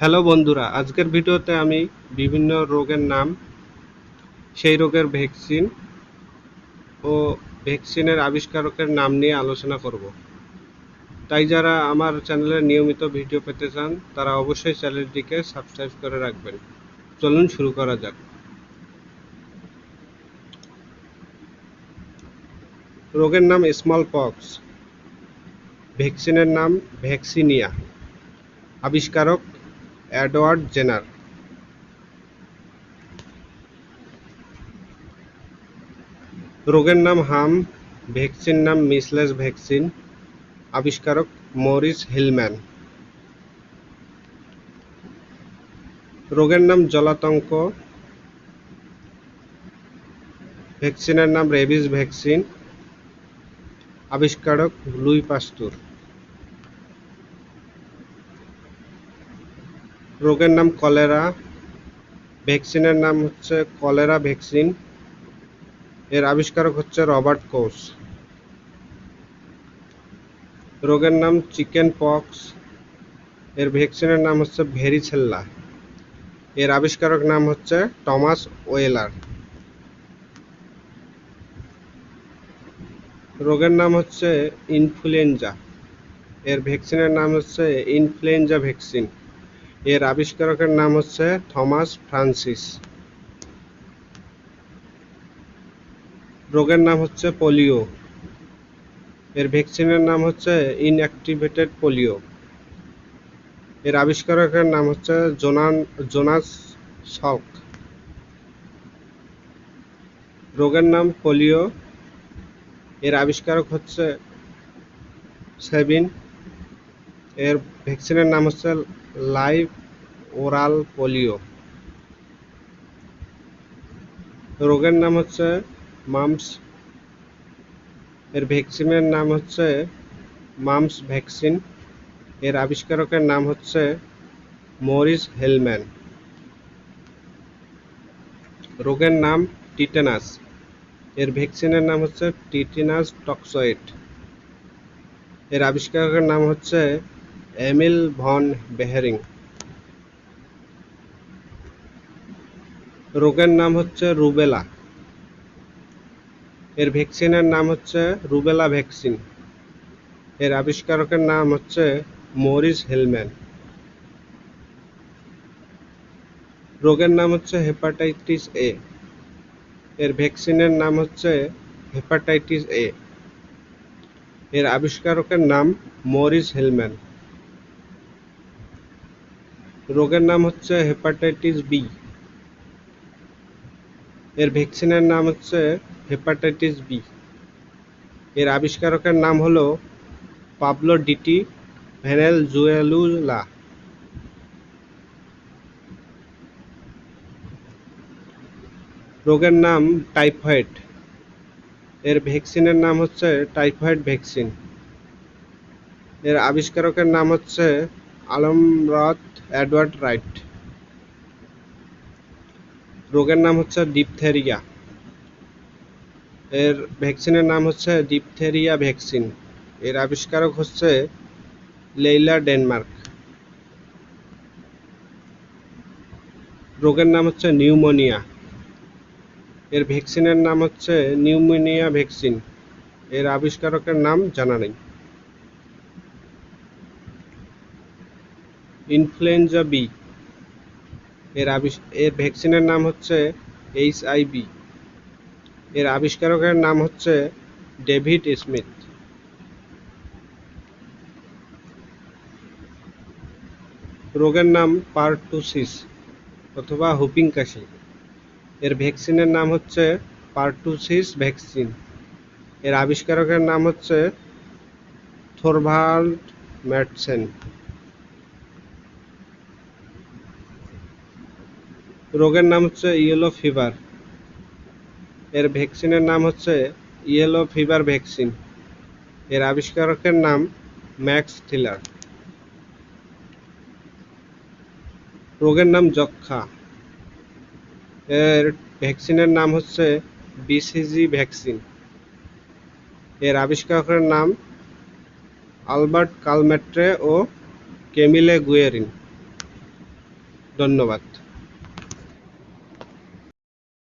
Hello বন্ধুরা, আজকের ভিডিওতে আমি বিভিন্ন রোগের নাম, সেই রোগের ভ্যাকসিন ও ভ্যাকসিনের আবিষ্কারকের নাম নিয়ে আলোচনা করব। তাই যারা আমার চ্যানেলে নিয়মিত ভিডিও পেতে চান, তারা অবশ্যই চ্যানেলটিকে সাবস্ক্রাইব করে রাখবেন। চলুন শুরু করা যাক। রোগের নাম স্মল পক্স ভ্যাকসিনের নাম ভ্যাকসিনিয়া। আবিষ্কারক এডওয়ার্ড জেনার। রোগের নাম হাম, ভ্যাকসিন নাম মিসলেস ভ্যাকসিন। আবিষ্কারক মরিস হিলম্যান। রোগের নাম জলাতঙ্ক। ভ্যাকসিনের নাম রেবিস ভ্যাকসিন। আবিষ্কারক লুই পাস্তুর। রোগের নাম কলেরা, ভ্যাকসিনের নাম হচ্ছে কলেরা ভ্যাকসিন, এর আবিষ্কারক হচ্ছে রবার্ট কোস। রোগের নাম চিকেন পক্স, এর ভ্যাকসিনের নাম হচ্ছে ভেরিছেল্লা এর আবিষ্কারক নাম হচ্ছে টমাস ওয়েলার। রোগের নাম হচ্ছে ইনফ্লুয়েঞ্জা, এর ভ্যাকসিনের নাম হচ্ছে ইনফ্লুয়েঞ্জা ভ্যাকসিন। এর আবিষ্কারকের নাম হচ্ছে থমাস ফ্রান্সিস। রোগের নাম হচ্ছে পোলিও। এর ভ্যাকসিনের নাম হচ্ছে ইনঅ্যাক্টিভেটেড পোলিও। এর আবিষ্কারকের নাম হচ্ছে জোনান, জোনাস শক। রোগের নাম পোলিও। এর আবিষ্কারক হচ্ছে সেভিন। এর ভ্যাকসিনের নাম হচ্ছে লাইভ ওরাল পোলিও। রোগের নাম হচ্ছে মামস, এর ভ্যাকসিনের নাম হচ্ছে মামস ভ্যাকসিন, এর আবিষ্কারকের নাম হচ্ছে মরিস হেলম্যান। রোগের নাম টিটেনাস, এর ভ্যাকসিনের নাম হচ্ছে টিটেনাস টক্সয়েড এর আবিষ্কারকের নাম হচ্ছে এমিল ভন বেহারিং। রোগের নাম হচ্ছে রুবেলা। এর ভ্যাকসিনের নাম হচ্ছে রুবেলা ভ্যাকসিন। এর আবিষ্কারকের নাম হচ্ছে মরিস হেলম্যান। রোগের নাম হচ্ছে হেপাটাইটিস এ। এর ভ্যাকসিনের নাম হচ্ছে হেপাটাইটিস এ। এর আবিষ্কারকের নাম মরিস হেলম্যান। রোগের নাম হচ্ছে হেপাটাইটিস বি। এর ভ্যাকসিনের নাম হচ্ছে হেপাটাইটিস বি। এর আবিষ্কারকের নাম হলো পাবলো ডিটি ভেনেলজুয়েলুলা রোগের নাম টাইফয়েড। এর ভ্যাকসিনের নাম হচ্ছে টাইফয়েড ভ্যাকসিন। এর আবিষ্কারকের নাম হচ্ছে আলমরত এডওয়ার্ড রাইট। রোগের নাম হচ্ছে ডিপথেরিয়া। এর ভ্যাকসিনের নাম হচ্ছে ডিপথেরিয়া ভ্যাকসিন। এর আবিষ্কারক হচ্ছে লেইলা ডেনমার্ক। রোগের নাম হচ্ছে নিউমোনিয়া। এর ভ্যাকসিনের নাম হচ্ছে নিউমোনিয়া ভ্যাকসিন। এর আবিষ্কারকের নাম জানা নেই। Influenza B. এর আবিষ, এর ভ্যাকসিনের নাম হচ্ছে এইচআইভি এর আবিষ্কারকের নাম হচ্ছে ডেভিড স্মিথ। রোগের নাম পারটুসিস অথবা হুপিং কাশি। এর ভ্যাকসিনের নাম হচ্ছে পারটুসিস ভ্যাকসিন। এর আবিষ্কারকের নাম হচ্ছে থোরভাল্ড ম্যাটসেন। রোগের নাম হচ্ছে ইয়েলো ফিভার। এর ভ্যাকসিনের নাম হচ্ছে ইয়েলো ফিভার ভ্যাকসিন। এর আবিষ্কারকের নাম ম্যাক্স থিলার রোগের নাম যক্ষা এর ভ্যাকসিনের নাম হচ্ছে বিসিজি ভ্যাকসিন। এর আবিষ্কারকের নাম আলবার্ট কালমেট্রে ও কেমিলে গুয়েরিন। ধন্যবাদ।